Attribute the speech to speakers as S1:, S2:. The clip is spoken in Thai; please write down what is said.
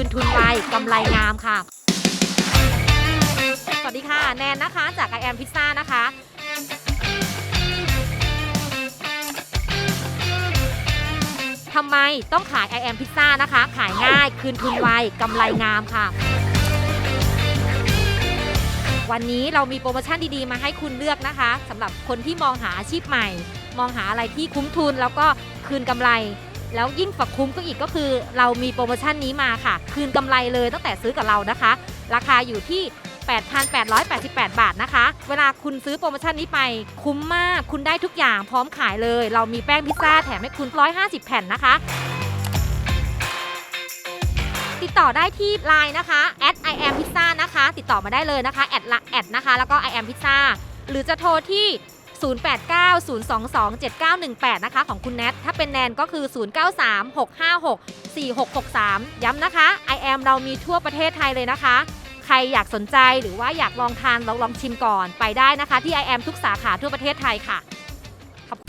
S1: คืนทุนไวกำไรงามค่ะ สวัสดีค่ะ แนนนะคะ จาก I am Pizza นะคะทำไมต้องขาย I am Pizza นะคะ ขายง่าย คืนทุนไวกำไรงามค่ะ วันนี้เรามีโปรโมชั่นดีๆ มาให้คุณเลือกนะคะสำหรับคนที่มองหาอาชีพใหม่ มองหาอะไรที่คุ้มทุนแล้วก็คืนกำไร แล้วยิ่งฝักคุ้มก็อีกก็คือ เรามีโปรโมชั่นนี้มาค่ะ คืนกำไรเลยตั้งแต่ซื้อกับเรานะคะ ราคาอยู่ที่ 8,888 บาทนะคะ เวลาคุณซื้อโปรโมชั่นนี้ไปคุ้มมากคุณได้ทุกอย่างพร้อมขายเลย เรามีแป้งพิซซ่าแถมให้คุณ 150 แผ่นนะคะ ติดต่อได้ที่ Line นะคะ i am pizza นะคะ ติดต่อมาได้เลยนะคะแอดละแอดนะคะ แล้วก็ i am pizza หรือจะโทรที่ 0890227918 นะคะของคุณแนท ถ้าเป็นแนนก็คือ 0936564663 ย้ำนะคะ i am เรามีทั่วประเทศไทยเลยนะคะ ใครอยากสนใจหรือว่าอยากลองทานลองลองชิมก่อนไปได้นะคะ ที่ i am ทุกสาขาทั่วประเทศไทยค่ะ